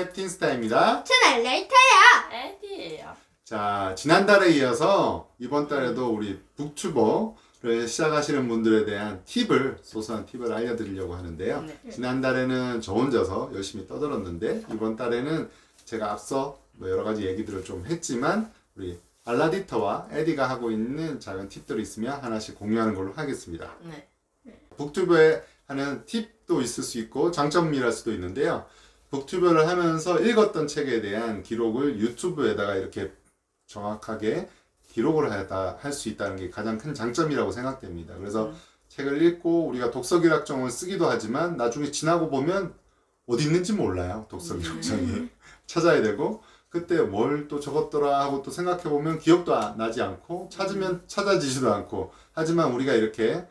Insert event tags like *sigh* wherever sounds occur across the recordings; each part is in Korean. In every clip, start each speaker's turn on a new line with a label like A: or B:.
A: 캡틴스타입니다.
B: 채널 레이터야.
C: 에디예요.
A: 자, 지난달에 이어서 이번 달에도 우리 북튜버를 시작하시는 분들에 대한 팁을, 소소한 팁을 알려드리려고 하는데요.
C: 네.
A: 지난달에는 저 혼자서 열심히 떠들었는데, 이번 달에는 제가 앞서 뭐 여러 가지 얘기들을 좀 했지만, 우리 알라디터와 에디가 하고 있는 작은 팁들이 있으면 하나씩 공유하는 걸로 하겠습니다.
C: 네.
A: 북튜브에 하는 팁도 있을 수 있고 장점이랄 수도 있는데요. 북튜브를 하면서 읽었던 책에 대한 기록을 유튜브에다가 이렇게 정확하게 기록을 하다 할 수 있다는 게 가장 큰 장점이라고 생각됩니다. 그래서
C: 음.
A: 책을 읽고 우리가 독서기락정을 쓰기도 하지만 나중에 지나고 보면 어디 있는지 몰라요. 독서기락정이 *laughs* 찾아야 되고 그때 뭘 또 적었더라 하고 또 생각해 보면 기억도 아- 나지 않고 찾으면 찾아지지도 않고 하지만 우리가 이렇게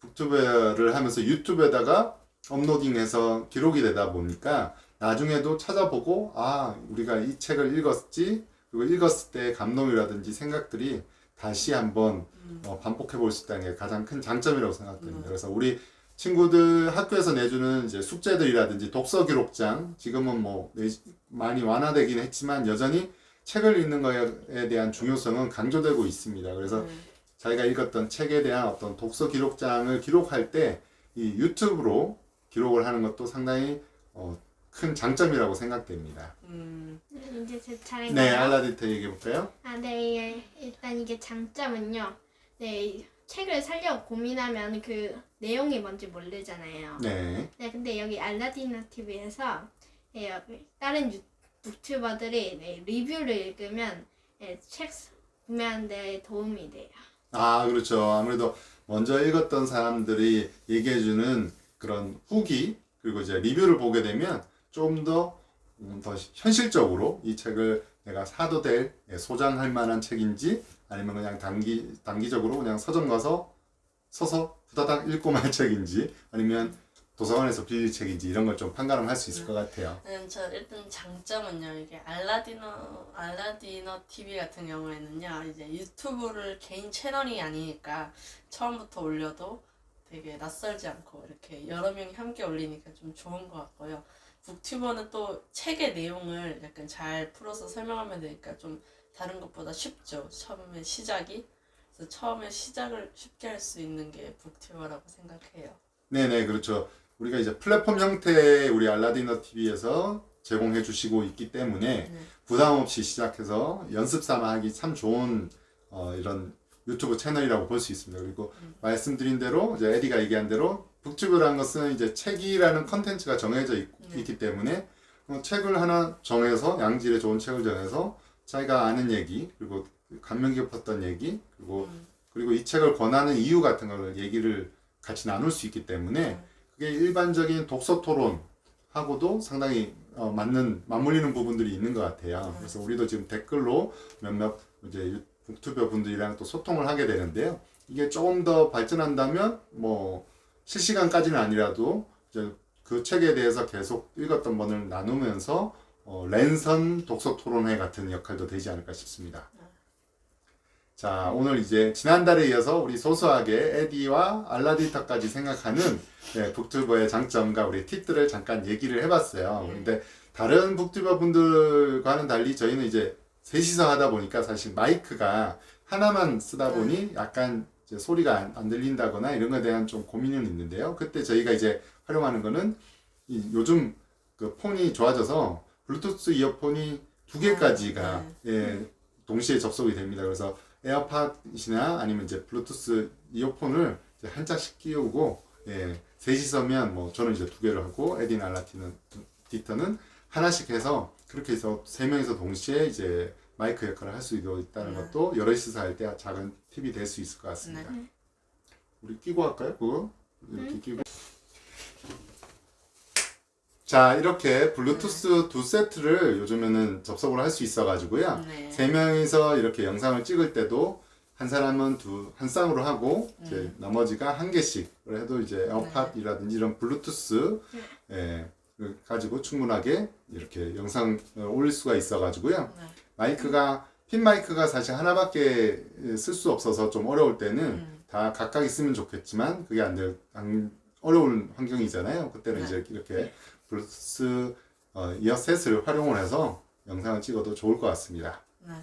A: 북튜브를 하면서 유튜브에다가 업로딩해서 기록이 되다 보니까 나중에도 찾아보고 아 우리가 이 책을 읽었지 그리고 읽었을 때의 감동이라든지 생각들이 다시 한번 어, 반복해 볼 수 있다는 게 가장 큰 장점이라고 생각됩니다. 그래서 우리 친구들 학교에서 내주는 이제 숙제들이라든지 독서 기록장 지금은 뭐 내- 많이 완화되긴 했지만 여전히 책을 읽는 거에 대한 중요성은 강조되고 있습니다. 그래서
C: 음.
A: 자기가 읽었던 책에 대한 어떤 독서 기록장을 기록할 때 이 유튜브로 기록을 하는 것도 상당히 어, 큰 장점이라고 생각됩니다.
C: 음.
B: 이제 제 차례인가요?
A: 네, 알라디테 얘기해 볼까요?
B: 아, 네. 예, 일단 이게 장점은요. 네, 이 책을 살려고 고민하면 그 내용이 뭔지 모르잖아요.
A: 네.
B: 네, 근데 여기 알라디나 TV에서 예, 여기 다른 유, 북튜버들이 네, 리뷰를 읽으면 예, 책 구매하는 데 도움이 돼요.
A: 아, 그렇죠. 아무래도 먼저 읽었던 사람들이 얘기해주는 그런 후기, 그리고 이제 리뷰를 보게 되면 좀 더, 음, 더 현실적으로 이 책을 내가 사도 될, 예, 소장할 만한 책인지, 아니면 그냥 단기, 단기적으로 그냥 서점 가서 서서 후다닥 읽고 말 책인지, 아니면 도서관에서 빌릴 책인지, 이런 걸 좀 판가름 할 수 있을 것 같아요.
C: 음, 저 일단 장점은요 이게 알라디너 알라디너 TV 같은 경우에는요 이제 유튜브를 개인 채널이 아니니까 처음부터 올려도 되게 낯설지 않고 이렇게 여러 명이 함께 올리니까 좀 좋은 것 같고요. 북튜버는 또 책의 내용을 약간 잘 풀어서 설명하면 되니까 좀 다른 것보다 쉽죠. 처음에 시작이 그래서 처음에 시작을 쉽게 할 수 있는 게 북튜버라고 생각해요.
A: 네네, 그렇죠. 우리가 이제 플랫폼 형태의 우리 알라디너 TV에서 제공해 주시고 있기 때문에
C: 네.
A: 부담 없이 시작해서 연습 삼아 하기 참 좋은 어, 이런 유튜브 채널이라고 볼 수 있습니다. 그리고 말씀드린 대로 이제 에디가 얘기한 대로 북튜브라는 것은 이제 책이라는 컨텐츠가 정해져 있,
C: 네.
A: 기 때문에 어, 책을 하나 정해서 양질의 좋은 책을 정해서 자기가 아는 얘기 그리고 감명 깊었던 얘기 그리고
C: 음.
A: 그리고 이 책을 권하는 이유 같은 걸 얘기를 같이 나눌 수 있기 때문에 그게 일반적인 독서 토론하고도 상당히 어, 맞는 맞물리는 부분들이 있는 것 같아요. 그래서 우리도 지금 댓글로 몇몇 이제 유- 북튜버 분들이랑 또 소통을 하게 되는데요. 이게 조금 더 발전한다면 뭐 실시간까지는 아니라도 이제 그 책에 대해서 계속 읽었던 번을 나누면서 어, 랜선 독서 토론회 같은 역할도 되지 않을까 싶습니다. 자, 오늘 이제 지난달에 이어서 우리 소소하게 에디와 알라디터까지 생각하는 네, 북튜버의 장점과 우리 팁들을 잠깐 얘기를 해봤어요. 근데 다른 북튜버 분들과는 달리 저희는 이제 셋이서 하다 보니까 사실 마이크가 하나만 쓰다 보니 약간 이제 소리가 안, 안 들린다거나 이런 거에 대한 좀 고민은 있는데요. 그때 저희가 이제 활용하는 거는 이 요즘 그 폰이 좋아져서 블루투스 이어폰이 두 개까지가 예, 동시에 접속이 됩니다. 그래서 에어팟이나 아니면 이제 블루투스 이어폰을 이제 한 짝씩 끼우고 예, 셋이서면 뭐 저는 이제 두 개를 하고 에딘 알라티는 디터는 하나씩 해서 그렇게 해서 세 명이서 동시에 이제 마이크 역할을 할 수 있다는
C: 네.
A: 것도 여럿이서 할 때 작은 팁이 될 수 있을 것 같습니다.
C: 네.
A: 우리 끼고 할까요? 그거 이렇게 끼고. 자 이렇게 블루투스 두 세트를 요즘에는 접속을 할 수 있어가지고요.
C: 네.
A: 세 명이서 이렇게 영상을 찍을 때도 한 사람은 두 한 쌍으로 하고 이제 나머지가 한 개씩을 해도 이제 에어팟이라든지 이런 블루투스 예, 그 가지고 충분하게 이렇게 영상을 올릴 수가 있어 가지고요.
C: 네.
A: 마이크가 핀 마이크가 사실 하나밖에 쓸 수 없어서 좀 어려울 때는
C: 음.
A: 다 각각 있으면 좋겠지만 그게 안 될, 안, 어려운 환경이잖아요. 그때는
C: 네.
A: 이제 이렇게 블루투스 어, 이어셋을 활용을 해서 영상을 찍어도 좋을 것 같습니다.
C: 네.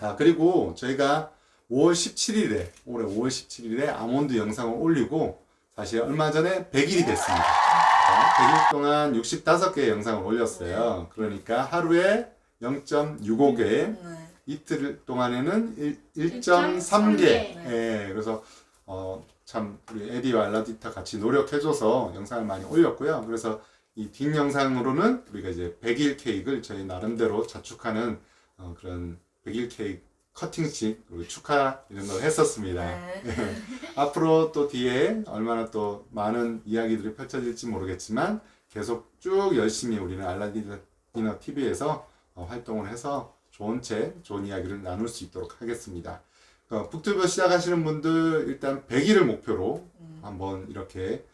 A: 아 그리고 저희가 5월 17일에 올해 5월 17일에 아몬드 영상을 올리고 사실 얼마 전에 100일이 됐습니다. 100일 동안 65개의 영상을 올렸어요. 그러니까 하루에 0.65개,
C: 네.
A: 이틀 동안에는 1.3개.
B: 1.3개.
A: 예, 그래서 어, 참 우리 에디와 알라디타 같이 노력해줘서 영상을 많이 올렸고요. 그래서 이 뒷 영상으로는 우리가 이제 100일 케이크를 저희 나름대로 자축하는 어, 그런 100일 케이크 커팅식 축하 이런 걸 했었습니다.
C: 네. *laughs*
A: 앞으로 또 뒤에 얼마나 또 많은 이야기들이 펼쳐질지 모르겠지만 계속 쭉 열심히 우리는 알라디너 TV에서 어, 활동을 해서 좋은 책, 좋은 이야기를 나눌 수 있도록 하겠습니다. 어, 북튜브 시작하시는 분들 일단 100일을 목표로
C: 음.
A: 한번 이렇게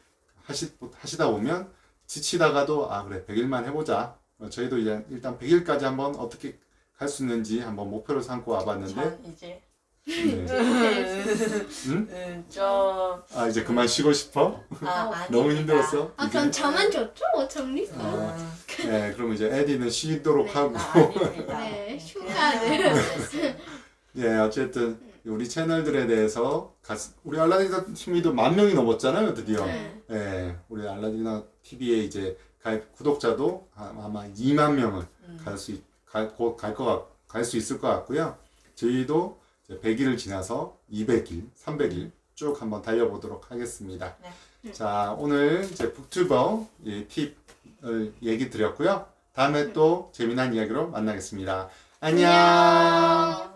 A: 하시, 하시다 보면 지치다가도 아 그래 100일만 해보자. 어, 저희도 이제 일단 100일까지 한번 어떻게 갈 수 있는지 한번 목표로 삼고 와봤는데
C: 전 이제
A: 네. 응?
C: 음, 좀
A: 아 이제 그만 쉬고 싶어?
C: 아,
B: 어.
C: 아닙니다.
A: 너무 힘들었어?
B: 아? 그럼 저만 줬죠? 정리?
A: 어.
C: 음,
A: 네, 그럼 이제 에디는 쉬도록
B: 네.
A: 하고.
C: 아, 아닙니다.
B: 네,
C: 그냥
B: 휴가를.
C: 됐어요. *laughs*
A: 예, 어쨌든 우리 채널들에 대해서 가, 우리 알라디나 TV도 만 명이 넘었잖아요, 드디어.
B: 네.
A: 예, 우리 알라디나 TV에 이제 가입 구독자도 아- 아마 2만 명을
C: 음.
A: 갈 수, 갈 곧갈거갈 수 있을 것 같고요. 저희도 이제 100일을 지나서 200일, 300일 쭉 한번 달려보도록 하겠습니다.
C: 네.
A: 자, 오늘 이제 북튜버 예, 팁을 얘기 드렸고요. 다음에 또 재미난 이야기로 만나겠습니다. 안녕.
B: 안녕.